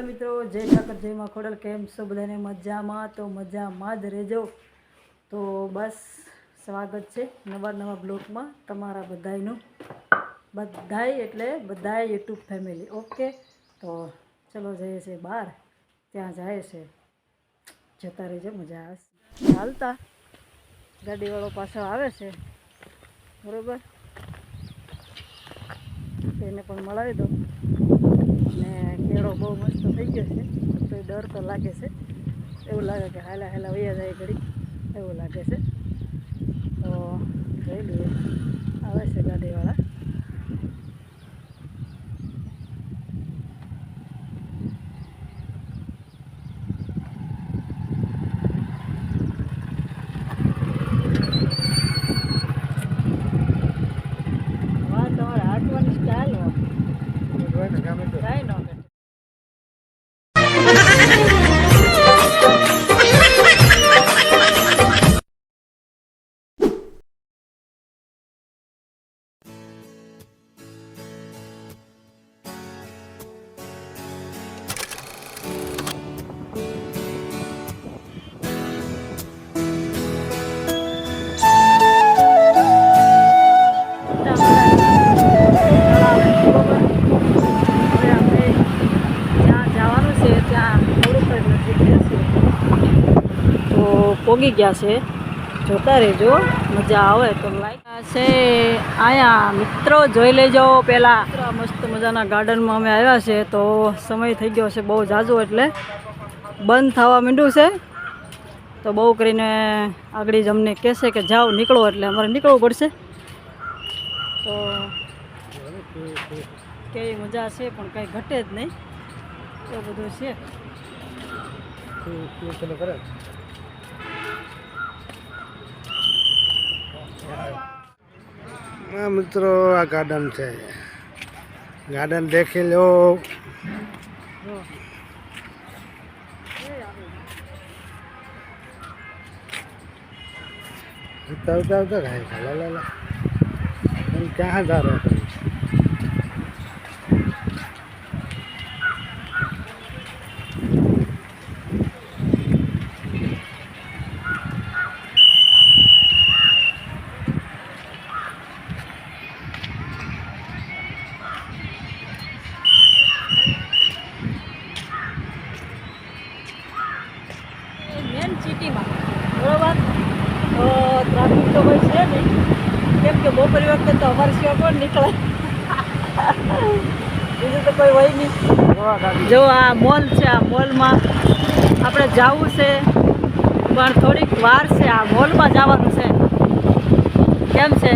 હાલો મિત્રો, જય ઠાકર, જય ખોડલ, કેમ છો બધાને? મજામાં? તો મજામાં જ રહેજો. તો બસ સ્વાગત છે નવા નવા બ્લોગમાં તમારા બધાયનું. બધાય એટલે બધાય યુટ્યુબ ફેમિલી. ઓકે? તો ચલો જઈએ છે બહાર. ત્યાં જાય છે. જતા રહેજો, મજા આવશે હાલતા ગાડીવાળો પાછો આવે છે. બરોબર? એને પણ મળાવી દો કેળો બહુ મસ્ત થઈ ગયો છે. તો ડર તો લાગે છે. એવું લાગે કે હાલા હાલા વૈયા જાય ઘડી એવું લાગે છે. તો પોગી ગયા છે. જોતા રહેજો. મજા આવે તો લાઈક છે. આયા મિત્રો, જોઈ લેજો પહેલાં મસ્ત મજાના ગાર્ડનમાં અમે આવ્યા છે. તો સમય થઈ ગયો છે બહુ ઝાઝો એટલે. બંધ થવા માંડ્યું છે. તો બહુ કરીને આગળ જ અમને કહેશે કે જાઓ, નીકળો એટલે અમારે નીકળવું પડશે. તો કેવી મજા છે, પણ કંઈ ઘટે જ નહીં. એ બધું છે. મિત્રો આ ગાર્ડન છે. ગાર્ડન દેખી લો. ઉતાવતા ઉતા ખાય લા લા ક્યાં जा મેન સિટીમાં બરોબર? તો ટ્રાફિક તો કોઈ છે નહીં. કેમ કે બપોર વખતે તો અમારી સિવાય કોણ નીકળે? બીજું તો કોઈ હોય નહીં. જો આ મોલ છે, આ મોલમાં આપણે જવું છે, પણ થોડીક વાર છે. આ મોલમાં જવાનું છે. કેમ છે?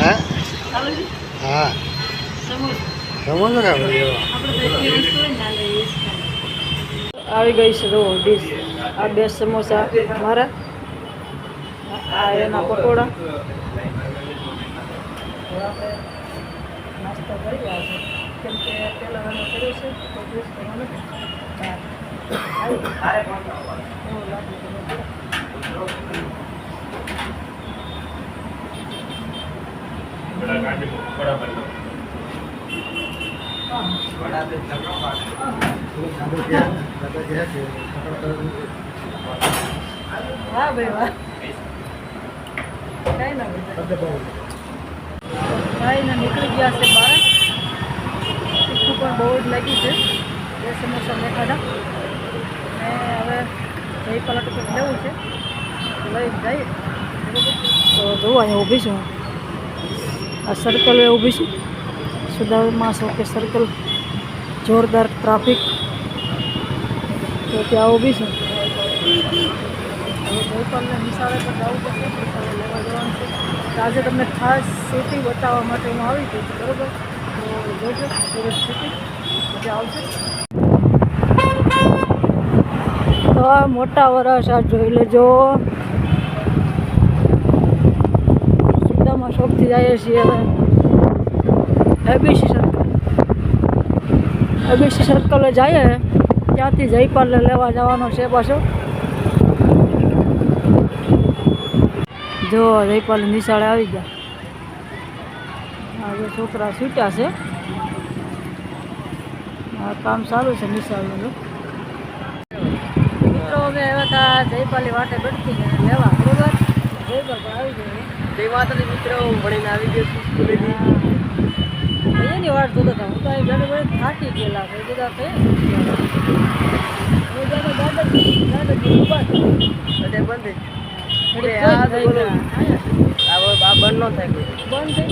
હે? હા. સમજો કે આવી ગઈ છે રો ડીશ આ બે સમોસા મારા. આ એના પકોડા. નાસ્તો કરી રહ્યા છે કેમ કે પહેલાં કર્યો છે તો ડીશ કરવાનો વાહ ભાઈ વાહ. કઈ ભાઈ ને નીકળી ગયા છે બહાર તીખું પણ બહુ જ લાગી છે બે સમોસા મેં ખાધા ને હવે જય પલટ ઉપર લેવું છે તો જોવા અહીંયા ઊભી છું. આ સર્કલ ઊભી છું. સુદામા કે સર્કલ જોરદાર ટ્રાફિક તો ત્યાં ઊભી છું. જયપાલને નિશાળે પડશે, નિશાળે લેવા જવાનું આજે તમને ખાસ સિટી બતાવવા માટે હું આવી ગઈ છું, બરોબર? તો જોજો, સુરત સિટી મજા આવશે. તો મોટા વરસ આ જોઈ લેજો. સુદામાં શોપથી જઈએ છીએ હવે એબીસી સર્કલ એબીસી સર્કલે જઈએ ત્યાંથી જયપાલને લેવા જવાનો છે પાછો જો જયપાલ નિશાળે આવી ગયા આજે છોકરા છૂટ્યા છે આ કામ સારું છે નિશાળનું જો. મિત્રો અમે આવ્યા હતા જયપાલી વાટે બેઠી લેવા બરોબર જયપાલ પણ આવી ગયો જય માતાજી મિત્રો ભણીને આવી ગયો છું સ્કૂલેથી. એની વાટ જોતો હતા હું તો અહીં બેઠે બેઠે થાકી ગયેલા છે જ. તો બંધ ન થાય બંધ થઈ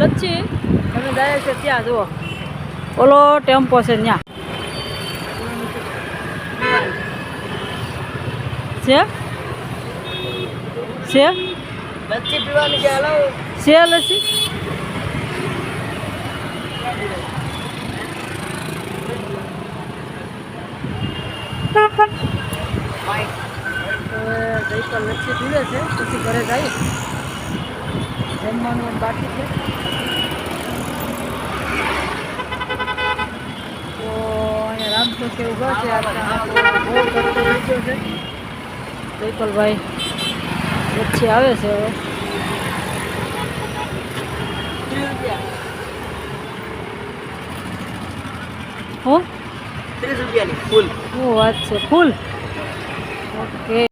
લચ્છી. તમે જાય છે ત્યાં જુઓ. ઓલો ટેમ્પો છે ત્યાં. છે? છે? લચ્છી પીવાની કે હાલો છે લચ્છી હવે લચ્છી પીવે છે પછી ઘરે જઈએ જમવાનું બાકી છે તો અહીંયા રામચોકે ઊભા છે આપણા બહુ છે. જયપાલભાઈ વચ્ચે આવે છે હવે. હો? ત્રીસ રૂપિયાની ફૂલ. શું વાત છે ફૂલ? ઓકે.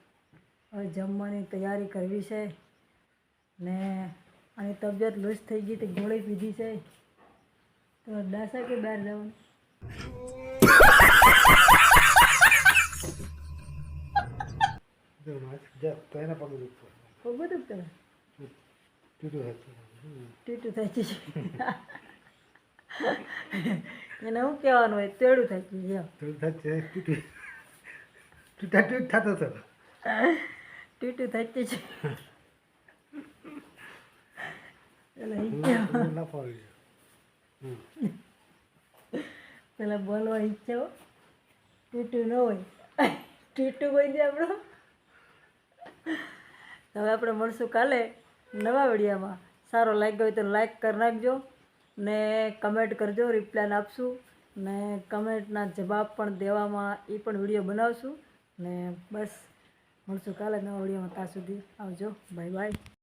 હવે જમવાની તૈયારી કરવી છે. ને આની તબિયત લૂઝ થઈ ગઈ તો ગોળી પીધી છે. તો દાસા કે બહાર જવાનું? પગ દુખતો ટીટું થાય છે. એને શું કહેવાનું હોય? તેડું થાય છે જેમ તો થશે તૂટું તૂટા તૂટ થતો હતો. ટીટું થાય છે. પેલા બોલવા ઈચ્છો ટીટું ન હોય. ટીટું કોઈ દે આપણો. હવે આપણે મળશું કાલે નવા વિડીયોમાં. સારો લાગ્યો હોય તો લાઈક કરી નાખજો ને કમેન્ટ કરજો રિપ્લાય આપશું. ને કમેન્ટના જવાબ પણ દેવામાં એ પણ વીડિયો બનાવશું. ને બસ. મળશું કાલે નવા વિડીયોમાં ત્યાં સુધી આવજો. Bye bye